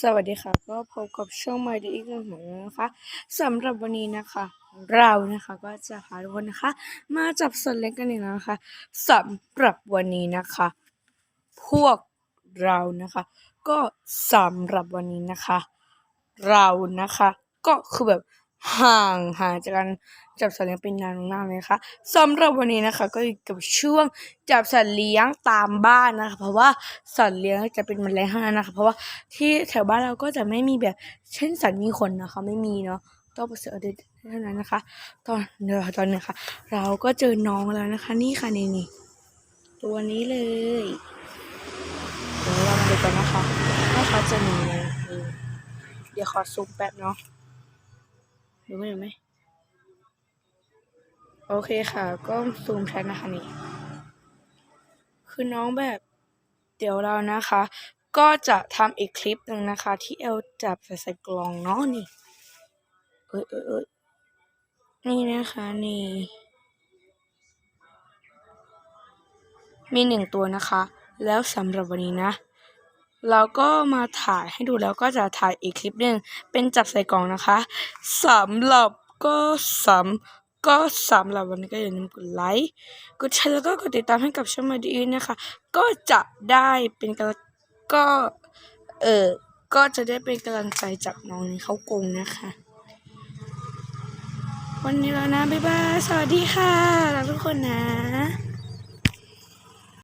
สวัสดีค่ะ ก็พบกับช่องมาดีอีกหนึ่งของเรานะคะสำหรับวันนี้นะคะ เรานะคะก็จะพาทุกคนนะคะ มาจับสัตว์เล็กกันอีกแล้วนะคะสำหรับวันนี้นะคะ พวกเรานะคะ ก็สำหรับวันนี้นะคะ เรานะคะ ก็คือแบบ ห่างหายจากการจับสัตว์เลี้ยงเป็นนานมากเลยนะคะสำหรับวันนี้นะคะก็อยู่กับช่วงจับสัตว์เลี้ยงตามบ้านนะคะ เพราะว่าสัตว์เลี้ยงจะเป็นแมลงเท่านั้นนะคะ เพราะว่าที่แถวบ้านเราก็จะไม่มีแบบ เช่นสัตว์มีขนนะคะไม่มีเนาะต้องไปเสือเด็ดเท่านั้นนะคะ ตอนเดี๋ยวตอนนี้ค่ะ เราก็เจอน้องแล้วนะคะ นี่ค่ะนี่นี่ตัวนี้เลยเดี๋ยวเรามาดูกันนะคะว่าเขาจะมีอะไรนี่เดี๋ยวขอซูมแป๊บเนาะ ดูไม่เห็นไหมโอเคค่ะ ก็ซูมชัดนะคะนี่ คือน้องแบบ เดี๋ยวเรานะคะ ก็จะทำอีกคลิปหนึ่งนะคะ ที่เอลจับใส่ใส่กล่องเนาะนี่ เอ้ยเอ้ยเอ้ยนี่นะคะนี่ มีหนึ่งตัวนะคะ แล้วสำหรับวันนี้นะ เราก็มาถ่ายให้ดูแล้วก็จะถ่ายอีกคลิปหนึ่งเป็นจับใส่กล่องนะคะสำหรับก็สำก็สำหรับวันนี้ก็อย่าลืมกดไลค์กดแชร์แล้วก็กดติดตามให้กับช่องมาดีนะคะ ก็จะได้เป็นกก็เออก็จะได้เป็นกำลังใจจากน้องนี้เขากงนะคะ วันนี้แล้วนะบ๊ายบายสวัสดีค่ะรักทุกคนนะ